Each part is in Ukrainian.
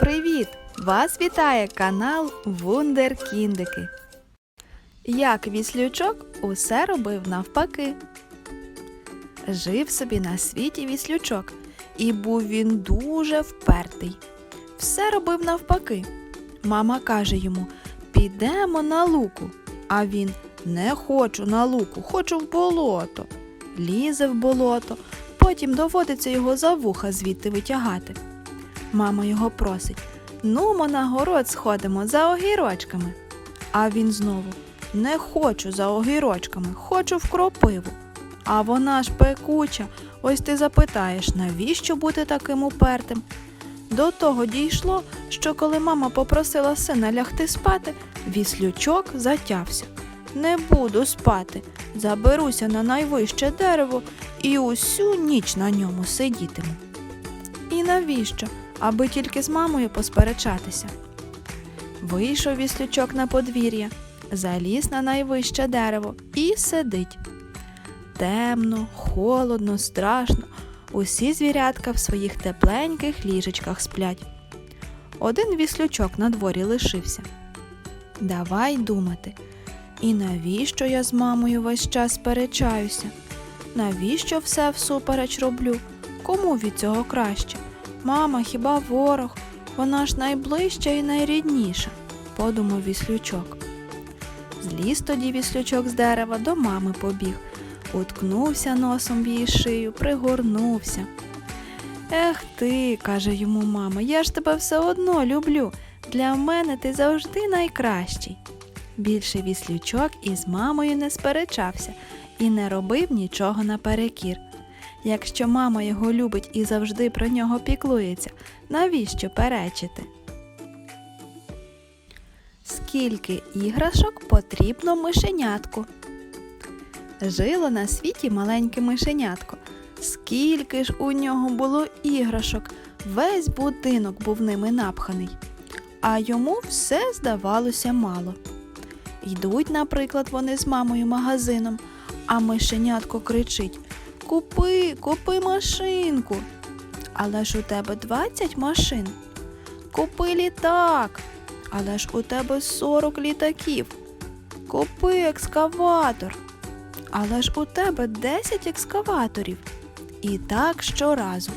Привіт! Вас вітає канал Вундеркіндики. Як віслючок усе робив навпаки. Жив собі на світі віслючок, і був він дуже впертий. Все робив навпаки. Мама каже йому: Підемо на луку. А він не хочу на луку, хочу в болото. Лізе в болото, потім доводиться його за вуха звідти витягати. Мама його просить: Нумо на город сходимо за огірочками. А він знову не хочу за огірочками, хочу в кропиву. А вона ж пекуча. Ось ти запитаєш, навіщо бути таким упертим? До того дійшло, що коли мама попросила сина лягти спати, віслючок затявся. Не буду спати, заберуся на найвище дерево і усю ніч на ньому сидітиму. І навіщо? Аби тільки з мамою посперечатися. Вийшов віслючок на подвір'я, заліз на найвище дерево і сидить. Темно, холодно, страшно. Усі звірятка в своїх тепленьких ліжечках сплять. Один віслючок на дворі лишився. Давай думати. І навіщо я з мамою весь час сперечаюся? Навіщо все всупереч роблю? Кому від цього краще? Мама хіба ворог? Вона ж найближча і найрідніша, подумав віслючок. Зліз тоді віслючок з дерева до мами побіг, уткнувся носом в її шию, пригорнувся. Ех ти, каже йому мама, я ж тебе все одно люблю. Для мене ти завжди найкращий. Більше віслючок із мамою не сперечався і не робив нічого наперекір. Якщо мама його любить і завжди про нього піклується, навіщо перечити? Скільки іграшок потрібно мишенятку? Жило на світі маленьке мишенятко. Скільки ж у нього було іграшок, весь будинок був ними напханий, а йому все здавалося мало. Йдуть, наприклад, вони з мамою магазином, а мишенятко кричить Купи, купи машинку. Але ж у тебе 20 машин. Купи літак. Але ж у тебе 40 літаків. Купи екскаватор. Але ж у тебе 10 екскаваторів. І так щоразу.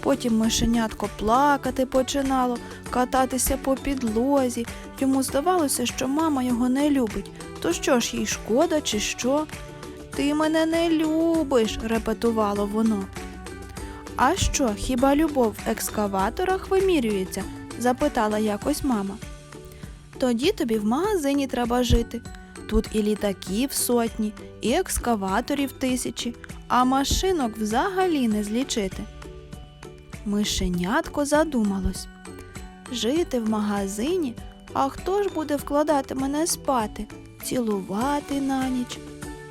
Потім мишенятко плакати починало, кататися по підлозі. Йому здавалося, що мама його не любить. То що ж їй шкода, чи що? Ти мене не любиш, репетувало воно. А що, хіба любов в екскаваторах вимірюється? запитала якось мама. Тоді тобі в магазині треба жити. Тут і літаків сотні, і екскаваторів тисячі, а машинок взагалі не злічити. Мишенятко задумалось жити в магазині, а хто ж буде вкладати мене спати, цілувати на ніч?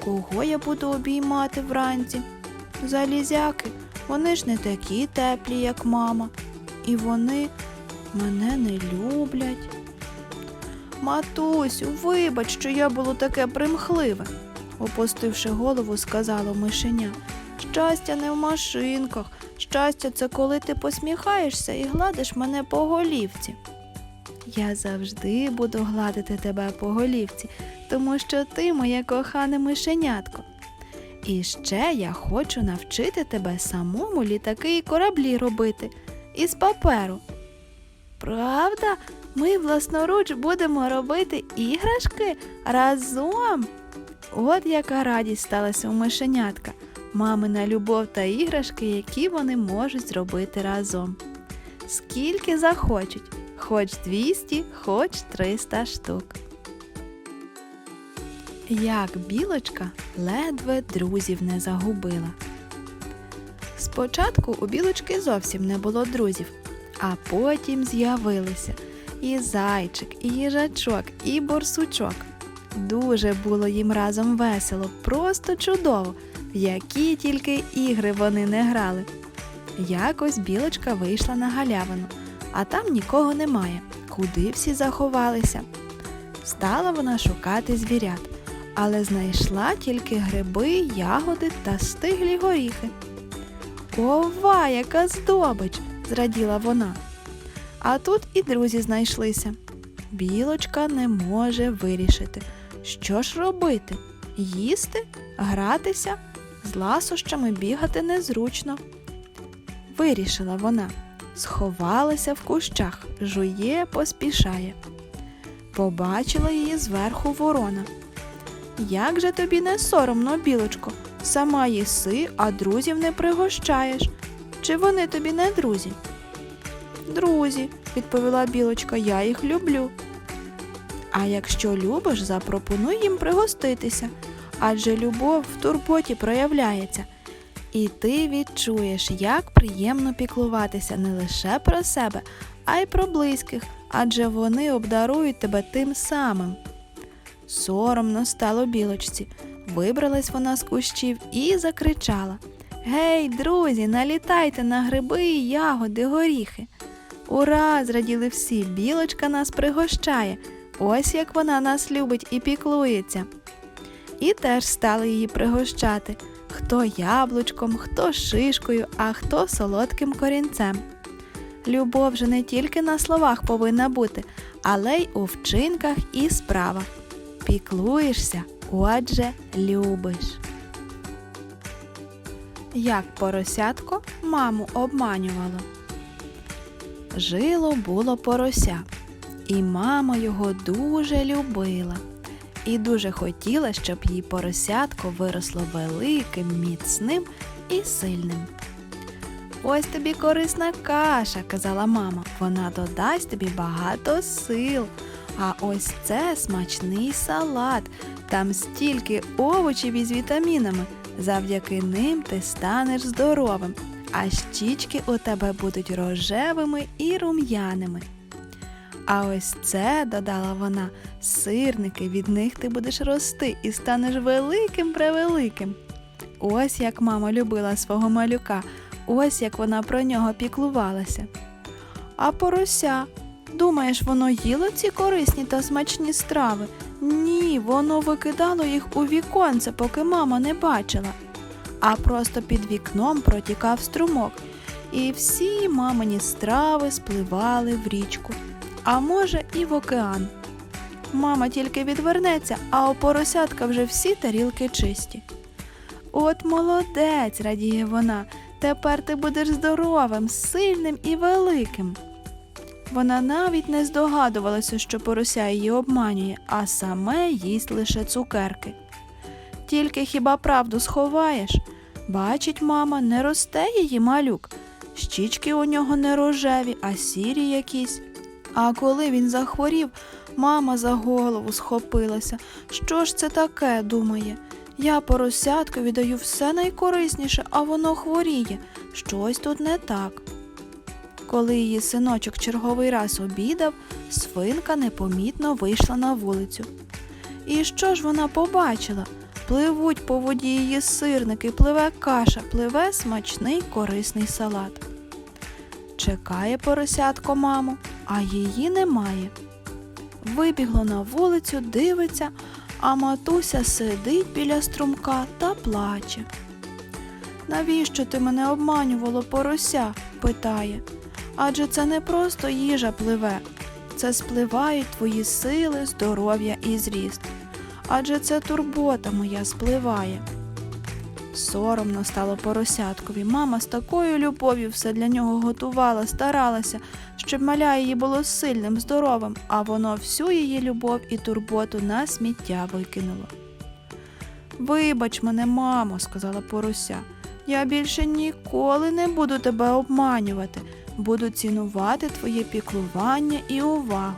Кого я буду обіймати вранці? Залізяки, вони ж не такі теплі, як мама, і вони мене не люблять. Матусю, вибач, що я було таке примхливе, опустивши голову, сказало мишеня. Щастя не в машинках, щастя це коли ти посміхаєшся і гладиш мене по голівці. Я завжди буду гладити тебе по голівці, тому що ти моє кохане мишенятко. І ще я хочу навчити тебе самому літаки і кораблі робити із паперу. Правда, ми власноруч будемо робити іграшки разом. От яка радість сталася у мишенятка, мамина любов та іграшки, які вони можуть зробити разом. Скільки захочуть, хоч 200, хоч 300 штук. Як білочка ледве друзів не загубила. Спочатку у білочки зовсім не було друзів, а потім з'явилися і зайчик, і їжачок, і борсучок. Дуже було їм разом весело, просто чудово, які тільки ігри вони не грали. Якось білочка вийшла на галявину, а там нікого немає. Куди всі заховалися? Стала вона шукати звірят, але знайшла тільки гриби, ягоди та стиглі горіхи. Ова, яка здобич! зраділа вона. А тут і друзі знайшлися. Білочка не може вирішити, що ж робити їсти, гратися, з ласощами бігати незручно. Вирішила вона, сховалася в кущах, жує, поспішає. Побачила її зверху ворона. Як же тобі не соромно, білочко, сама їси, а друзів не пригощаєш. Чи вони тобі не друзі? Друзі, відповіла білочка, я їх люблю. А якщо любиш, запропонуй їм пригоститися, адже любов в турботі проявляється. І ти відчуєш, як приємно піклуватися не лише про себе, а й про близьких, адже вони обдарують тебе тим самим. Соромно стало білочці. Вибралась вона з кущів і закричала Гей, друзі, налітайте на гриби, ягоди, горіхи. Ура! зраділи всі, білочка нас пригощає. Ось як вона нас любить і піклується. І теж стали її пригощати хто яблучком, хто шишкою, а хто солодким корінцем. Любов же не тільки на словах повинна бути, але й у вчинках і справах. Піклуєшся, отже, любиш. Як поросятко маму обманювало. Жило було порося, і мама його дуже любила і дуже хотіла, щоб її поросятко виросло великим, міцним і сильним. Ось тобі корисна каша, казала мама. Вона додасть тобі багато сил. А ось це смачний салат. Там стільки овочів із вітамінами. Завдяки ним ти станеш здоровим, а щічки у тебе будуть рожевими і рум'яними. А ось це, додала вона, сирники, від них ти будеш рости і станеш великим превеликим. Ось як мама любила свого малюка, ось як вона про нього піклувалася. А порося, думаєш, воно їло ці корисні та смачні страви? Ні, воно викидало їх у віконце, поки мама не бачила. А просто під вікном протікав струмок, і всі мамині страви спливали в річку а може, і в океан. Мама тільки відвернеться, а у поросятка вже всі тарілки чисті. От молодець, радіє вона, тепер ти будеш здоровим, сильним і великим. Вона навіть не здогадувалася, що порося її обманює, а саме їсть лише цукерки. Тільки хіба правду сховаєш? Бачить, мама, не росте її малюк. Щічки у нього не рожеві, а сірі якісь. А коли він захворів, мама за голову схопилася. Що ж це таке, думає? Я поросяткові даю все найкорисніше, а воно хворіє. Щось тут не так. Коли її синочок черговий раз обідав, свинка непомітно вийшла на вулицю. І що ж вона побачила? Пливуть по воді її сирники, пливе каша, пливе смачний корисний салат. Чекає поросятко маму, а її немає. Вибігло на вулицю, дивиться, а матуся сидить біля струмка та плаче. Навіщо ти мене обманювало порося? питає. Адже це не просто їжа пливе, це спливають твої сили, здоров'я і зріст. Адже це турбота моя спливає. Соромно стало поросяткові. Мама з такою любов'ю все для нього готувала, старалася, щоб маля її було сильним, здоровим, а воно всю її любов і турботу на сміття викинуло. Вибач мене, мамо, сказала порося, я більше ніколи не буду тебе обманювати, буду цінувати твоє піклування і увагу.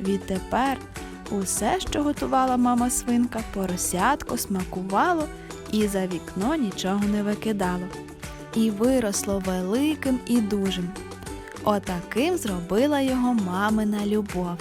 Відтепер усе, що готувала мама свинка, поросятко смакувало і за вікно нічого не викидало. І виросло великим і дужим. Отаким зробила його мамина любов.